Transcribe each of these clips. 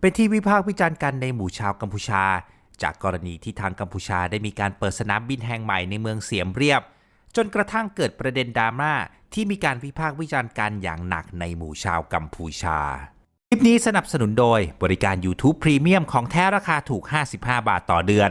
เป็นที่วิพากษ์วิจารณ์กันในหมู่ชาวกัมพูชา จากกรณีที่ทางกัมพูชาได้มีการเปิดสนามบินแห่งใหม่ในเมืองเสียมเรียบ จนกระทั่งเกิดประเด็นดราม่าที่มีการวิพากษ์วิจารณ์กันอย่างหนักในหมู่ชาวกัมพูชา คลิปนี้สนับสนุนโดยบริการ YouTube Premium ของแท้ราคาถูก 55 บาทต่อเดือน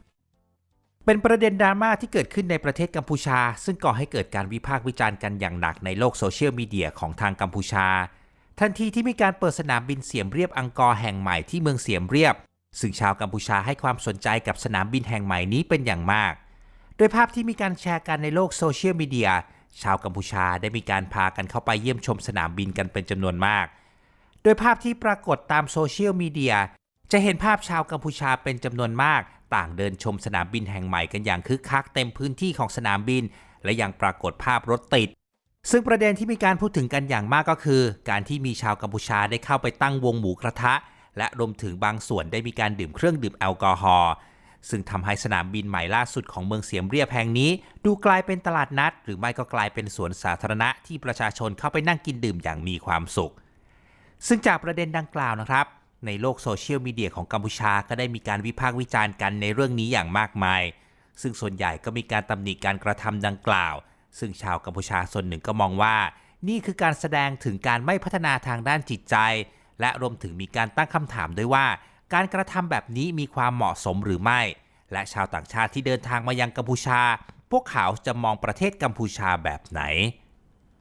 เป็นประเด็นดราม่าที่เกิดขึ้นในประเทศกัมพูชา ซึ่งก่อให้เกิดการวิพากษ์วิจารณ์กันอย่างหนักในโลกโซเชียลมีเดียของทางกัมพูชา ทันทีที่มีการเปิดสนามบินเสียมเรียบอังกอร์แห่งใหม่ที่เมืองเสียมเรียบ ซึ่งชาวกัมพูชาให้ความสนใจกับสนามบินแห่งใหม่นี้เป็นอย่างมาก โดยภาพที่มีการแชร์กันในโลกโซเชียลมีเดียชาวกัมพูชาได้มีการพากันเข้าไปเยี่ยมชมสนามบินกันเป็นจำนวนมาก โดยภาพที่ปรากฏตามโซเชียลมีเดียจะเห็นภาพชาวกัมพูชาเป็นจำนวนมาก ต่างเดินชมสนามบินแห่งใหม่กันอย่างคึกคักเต็มพื้นที่ของสนามบิน และยังปรากฏภาพรถติด ซึ่งประเด็นที่มีการพูดถึงกันอย่างมากก็คือ การที่มีชาวกัมพูชาได้เข้าไปตั้งวงหมูกระทะ และรวมถึงบางส่วนได้มีการดื่มเครื่องดื่มแอลกอฮอล์ซึ่งทำให้สนามบินใหม่ล่าสุดของเมืองเสียมเรียบแห่งนี้ ดูกลายเป็นตลาดนัด หรือไม่ก็กลายเป็นสวนสาธารณะที่ประชาชนเข้าไปนั่งกินดื่มอย่างมีความสุข ซึ่งจากประเด็นดังกล่าวนะครับ ในโลกโซเชียลมีเดียของกัมพูชาก็ได้มีการวิพากษ์วิจารณ์กันในเรื่องนี้อย่างมากมาย ซึ่งส่วนใหญ่ก็มีการตำหนิการกระทำดังกล่าว ซึ่งชาวกัมพูชาส่วนหนึ่งก็มองว่า นี่คือการแสดงถึงการไม่พัฒนาทางด้านจิตใจ และรวมถึงมีการตั้งคำถามด้วยว่า การกระทำแบบนี้มีความเหมาะสมหรือไม่ และชาวต่างชาติที่เดินทางมายังกัมพูชา พวกเขาจะมองประเทศกัมพูชาแบบไหน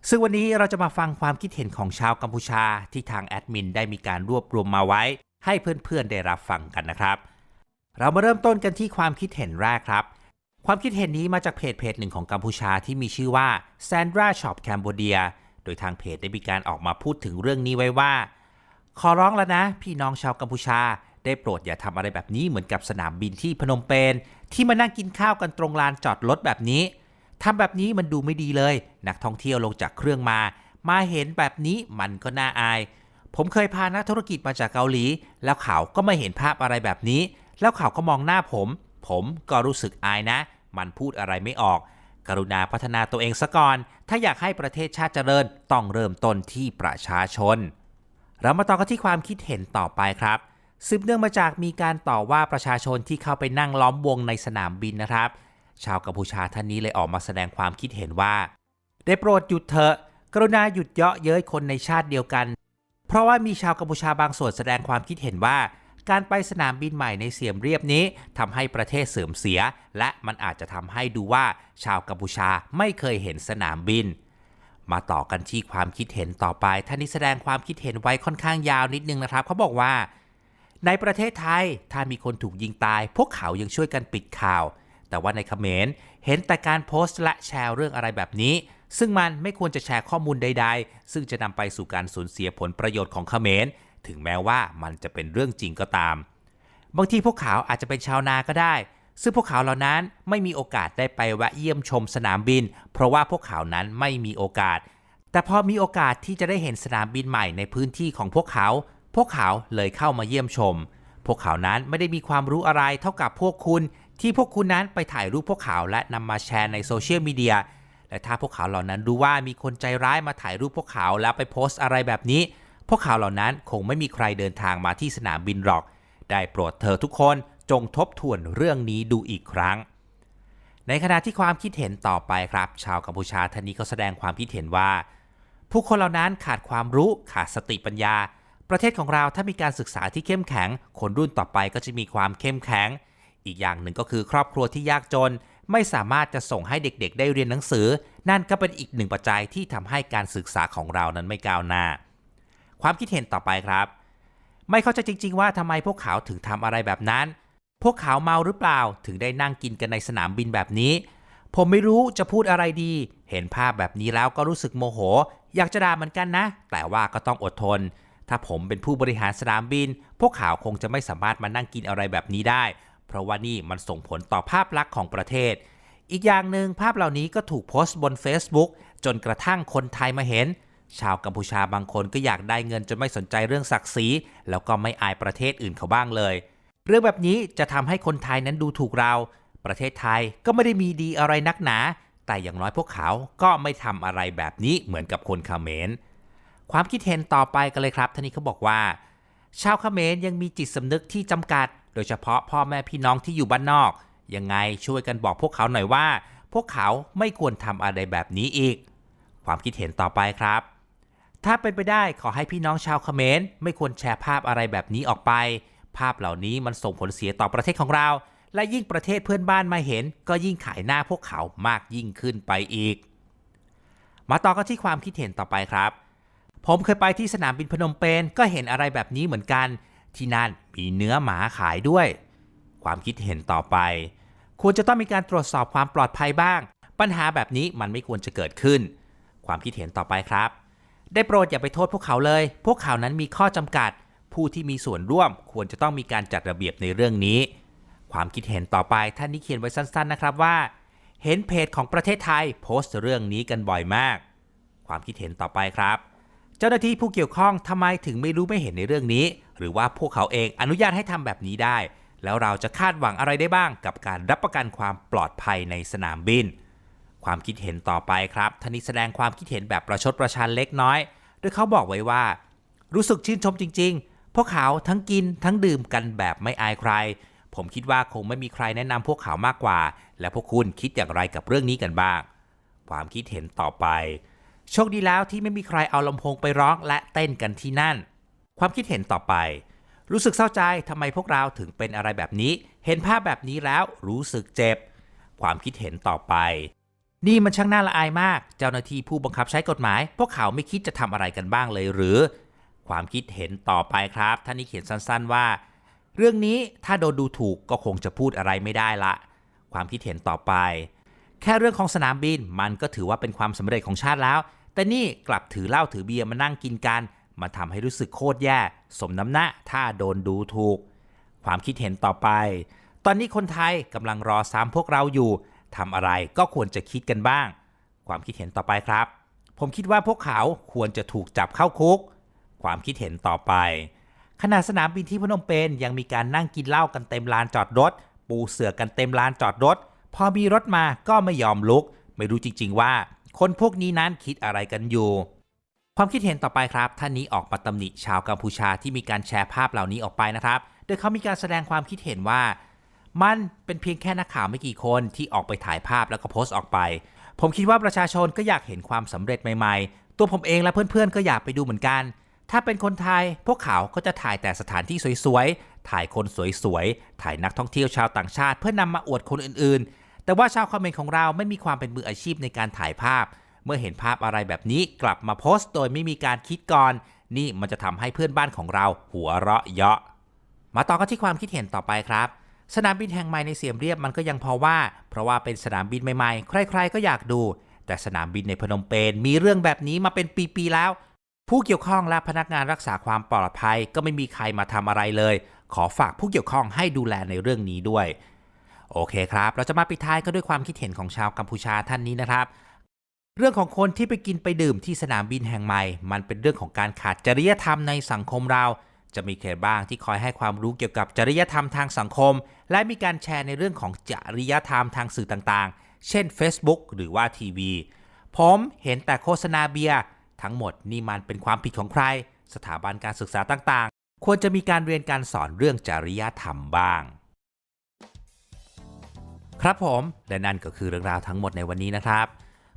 ซึ่งวันนี้เราจะมาฟังความคิดเห็นของชาวกัมพูชาที่ทางแอดมินได้มีการรวบรวมมาไว้ ให้เพื่อนๆได้รับฟังกันนะครับ เรามาเริ่มต้นกันที่ความคิดเห็นแรกครับ ความคิดเห็นนี้มาจากเพจเพจหนึ่งของกัมพูชาที่มีชื่อว่า Sandra Shop Cambodia โดยทางเพจได้มีการออกมาพูดถึงเรื่องนี้ไว้ว่า ขอร้องแล้วนะ พี่น้องชาวกัมพูชา ได้โปรดอย่าทำอะไรแบบนี้เหมือนกับสนามบินที่พนมเปญที่มานั่งกินข้าวกันตรงลานจอดรถแบบนี้ ทำแบบนี้มันดูไม่ดีเลย นักท่องเที่ยวลงจากเครื่องมา มาเห็นแบบนี้มันก็น่าอาย ผมเคยพานักธุรกิจมาจากเกาหลี แล้วเขาก็ไม่เห็นภาพอะไรแบบนี้ แล้วเขาก็มองหน้าผม ผมก็รู้สึกอายนะ มันพูดอะไรไม่ออก กรุณาพัฒนาตัวเองซะก่อน ถ้าอยากให้ประเทศชาติเจริญ ต้องเริ่มต้นที่ประชาชน เรามาต่อกันที่ความคิดเห็นต่อไปครับสืบเนื่องมาจากมีการต่อว่าประชาชนที่เข้าไปนั่งล้อมวงในสนามบินนะครับ ชาวกัมพูชาท่านนี้เลยออกมาแสดงความคิดเห็นว่า ได้โปรดหยุดเถอะ กรุณาหยุดเยาะเย้ยคนในชาติเดียวกัน เพราะว่ามีชาวกัมพูชาบางส่วนแสดงความคิดเห็นว่า การไปสนามบินใหม่ในเสียมเรียบนี้ทำให้ประเทศเสื่อมเสีย และมันอาจจะทำให้ดูว่าชาวกัมพูชาไม่เคยเห็นสนามบิน มาต่อกันที่ความคิดเห็นต่อไป ท่านนี้แสดงความคิดเห็นไว้ค่อนข้างยาวนิดนึงนะครับเขาบอกว่าในประเทศไทย ถ้ามีคนถูกยิงตาย พวกเขายังช่วยกันปิดข่าว แต่ว่าในคอมเขมรเห็นแต่การโพสต์และแชร์เรื่องอะไรแบบนี้ ซึ่งมันไม่ควรจะแชร์ข้อมูลใด ๆ ซึ่งจะนำไปสู่การสูญเสียผลประโยชน์ของคอมเขมรถึงแม้ว่ามันจะเป็นเรื่องจริงก็ตาม บางทีพวกเขาอาจจะเป็นชาวนาก็ได้ ซึ่งพวกเขาเหล่านั้นไม่มีโอกาสได้ไปแวะเยี่ยมชมสนามบิน เพราะว่าพวกเขานั้นไม่มีโอกาส แต่พอมีโอกาสที่จะได้เห็นสนามบินใหม่ในพื้นที่ของพวกเขา พวกเขาเลยเข้ามาเยี่ยมชม พวกเขานั้นไม่ได้มีความรู้อะไรเท่ากับพวกคุณ ที่พวกคุณนั้นไปถ่ายรูปพวกเขาและนำมาแชร์ในโซเชียลมีเดียและถ้าพวกเขาเหล่านั้นรู้ว่ามีคนใจร้ายมาถ่ายรูปพวกเขาแล้วไปโพสต์อะไรแบบนี้ พวกเขาเหล่านั้นคงไม่มีใครเดินทางมาที่สนามบินหรอก ได้โปรดเธอทุกคนจงทบทวนเรื่องนี้ดูอีกครั้ง ในขณะที่ความคิดเห็นต่อไปครับ ชาวกัมพูชาท่านนี้ก็แสดงความคิดเห็นว่า ผู้คนเหล่านั้นขาดความรู้ขาดสติปัญญา ประเทศของเราถ้ามีการศึกษาที่เข้มแข็ง คนรุ่นต่อไปก็จะมีความเข้มแข็ง อีกอย่างหนึ่งก็คือครอบครัวที่ยากจน ไม่สามารถจะส่งให้เด็กๆ ได้เรียนหนังสือ นั่นก็เป็นอีกหนึ่งปัจจัยที่ทำให้การศึกษาของเรานั้นไม่ก้าวหน้า ความคิดเห็นต่อไปครับ ไม่เข้าใจจริง ๆ ว่าทำไมพวกเขาถึงทำอะไรแบบนั้น พวกเขาเมาหรือเปล่าถึงได้นั่งกินกันในสนามบินแบบนี้ ผมไม่รู้จะพูดอะไรดี เห็นภาพแบบนี้แล้วก็รู้สึกโมโห อยากจะด่าเหมือนกันนะ แต่ว่าก็ต้องอดทนถ้าผมเป็นผู้บริหารสนามบิน พวกเขาคงจะไม่สามารถมานั่งกินอะไรแบบนี้ได้ เพราะว่านี่มันส่งผลต่อภาพลักษณ์ของประเทศ อีกอย่างหนึ่งภาพเหล่านี้ก็ถูกโพสต์บน Facebook จนกระทั่งคนไทยมาเห็น ชาวกัมพูชาบางคนก็อยากได้เงินจนไม่สนใจเรื่องศักดิ์ศรีแล้วก็ไม่อายประเทศอื่นเขาบ้างเลย เรื่องแบบนี้จะทำให้คนไทยนั้นดูถูกเรา ประเทศไทยก็ไม่ได้มีดีอะไรนักหนา แต่อย่างน้อยพวกเขาก็ไม่ทำอะไรแบบนี้เหมือนกับคนเมรความคิดเห็นต่อไปกันเลยครับท่านนี้เขาบอกว่า ชาวเขมรยังมีจิตสำนึกที่จำกัด โดยเฉพาะพ่อแม่พี่น้องที่อยู่บ้านนอก ยังไงช่วยกันบอกพวกเขาหน่อยว่า พวกเขาไม่ควรทำอะไรแบบนี้อีก ความคิดเห็นต่อไปครับ ถ้าเป็นไปได้ขอให้พี่น้องชาวเขมรไม่ควรแชร์ภาพอะไรแบบนี้ออกไป ภาพเหล่านี้มันส่งผลเสียต่อประเทศของเรา และยิ่งประเทศเพื่อนบ้านมาเห็น ก็ยิ่งขายหน้าพวกเขามากยิ่งขึ้นไปอีก มาต่อกันที่ความคิดเห็นต่อไปครับผมเคยไปที่สนามบินพนมเปญก็เห็นอะไรแบบนี้เหมือนกัน ที่นั่นมีเนื้อหมาขายด้วย ความคิดเห็นต่อไป ควรจะต้องมีการตรวจสอบความปลอดภัยบ้าง ปัญหาแบบนี้มันไม่ควรจะเกิดขึ้น ความคิดเห็นต่อไปครับ ได้โปรดอย่าไปโทษพวกเขาเลย พวกเขานั้นมีข้อจำกัด ผู้ที่มีส่วนร่วมควรจะต้องมีการจัดระเบียบในเรื่องนี้ ความคิดเห็นต่อไปท่านนี้เขียนไว้สั้น ๆ นะครับว่า เห็นเพจของประเทศไทยโพสต์เรื่องนี้กันบ่อยมาก ความคิดเห็นต่อไปครับ เจ้าหน้าที่ผู้เกี่ยวข้องทำไมถึงไม่รู้ไม่เห็นในเรื่องนี้ หรือว่าพวกเขาเองอนุญาตให้ทำแบบนี้ได้ แล้วเราจะคาดหวังอะไรได้บ้าง กับการรับประกันความปลอดภัยในสนามบิน ความคิดเห็นต่อไปครับท่านนี้แสดงความคิดเห็นแบบประชดประชันเล็กน้อยโดยเขาบอกไว้ว่า รู้สึกชื่นชมจริง ๆ พวกเขาทั้งกินทั้งดื่มกันแบบไม่อายใคร ผมคิดว่าคงไม่มีใครแนะนำพวกเขามากกว่า และพวกคุณคิดอย่างไรกับเรื่องนี้กันบ้าง ความคิดเห็นต่อไป โชคดีแล้วที่ไม่มีใครเอาลำโพงไปร้องและเต้นกันที่นั่น ความคิดเห็นต่อไป รู้สึกเศร้าใจทำไมพวกเราถึงเป็นอะไรแบบนี้ เห็นภาพแบบนี้แล้วรู้สึกเจ็บ ความคิดเห็นต่อไป นี่มันช่างน่าละอายมาก เจ้าหน้าที่ผู้บังคับใช้กฎหมาย พวกเขาไม่คิดจะทำอะไรกันบ้างเลยหรือ ความคิดเห็นต่อไปครับท่านนี้เขียนสั้น ๆว่า เรื่องนี้ถ้าโดนดูถูกก็คงจะพูดอะไรไม่ได้ละ ความคิดเห็นต่อไป แค่เรื่องของสนามบินมันก็ถือว่าเป็นความสำเร็จของชาติแล้ว แต่นี่กลับถือเหล้าถือเบียร์มานั่งกินกัน มาทำให้รู้สึกโคตรแย่ สมน้ำหน้าถ้าโดนดูถูก ความคิดเห็นต่อไป ตอนนี้คนไทยกำลังรอซ้ำพวกเราอยู่ทำอะไรก็ควรจะคิดกันบ้าง ความคิดเห็นต่อไปครับ ผมคิดว่าพวกเขาควรจะถูกจับเข้าคุก ความคิดเห็นต่อไป ขณะสนามบินที่พนมเปญยังมีการนั่งกินเหล้ากันเต็มลานจอดรถ ปูเสือกันเต็มลานจอดรถ พอมีรถมาก็ไม่ยอมลุก ไม่รู้จริง ๆ ว่า คนพวกนี้นั้นคิดอะไรกันอยู่ ความคิดเห็นต่อไปครับ ท่านนี้ออกมาตำหนิชาวกัมพูชาที่มีการแชร์ภาพเหล่านี้ออกไปนะครับ โดยเขามีการแสดงความคิดเห็นว่า มันเป็นเพียงแค่นักข่าวไม่กี่คนที่ออกไปถ่ายภาพแล้วก็โพสต์ออกไป ผมคิดว่าประชาชนก็อยากเห็นความสำเร็จใหม่ๆ ตัวผมเองและเพื่อนๆก็อยากไปดูเหมือนกัน ถ้าเป็นคนไทย พวกเขาก็จะถ่ายแต่สถานที่สวยๆ ถ่ายคนสวยๆ ถ่ายนักท่องเที่ยวชาวต่างชาติ เพื่อนำมาอวดคนอื่นๆ แต่ว่าชาวคอมเมนต์ของเราไม่มีความเป็นมืออาชีพในการถ่ายภาพ เมื่อเห็นภาพอะไรแบบนี้กลับมาโพสต์โดยไม่มีการคิดก่อน นี่มันจะทำให้เพื่อนบ้านของเราหัวเราะเยาะ มาต่อกันที่ความคิดเห็นต่อไปครับสนามบินแห่งใหม่ในเสียมเรียบมันก็ยังพอว่า เพราะว่าเป็นสนามบินใหม่ๆ ใครๆ ก็อยากดู แต่สนามบินในพนมเปญมีเรื่องแบบนี้มาเป็นปีๆแล้ว ผู้เกี่ยวข้องและพนักงานรักษาความปลอดภัยก็ไม่มีใครมาทำอะไรเลย ขอฝากผู้เกี่ยวข้องให้ดูแลในเรื่องนี้ด้วย โอเคครับ เราจะมาปิดท้ายกันด้วยความคิดเห็นของชาวกัมพูชาท่านนี้นะครับ เรื่องของคนที่ไปกินไปดื่มที่สนามบินแห่งใหม่ มันเป็นเรื่องของการขาดจริยธรรมในสังคมเรา จะมีใครบ้างที่คอยให้ความรู้เกี่ยวกับจริยธรรมทางสังคม และมีการแชร์ในเรื่องของจริยธรรมทางสื่อต่างๆ เช่น Facebook หรือว่าทีวี ผมเห็นแต่โฆษณาเบียร์ทั้งหมดนี่มันเป็นความผิดของใคร สถาบันการศึกษาต่างๆ ควรจะมีการเรียนการสอนเรื่องจริยธรรมบ้าง ครับผม และนั่นก็คือเรื่องราวทั้งหมดในวันนี้นะครับ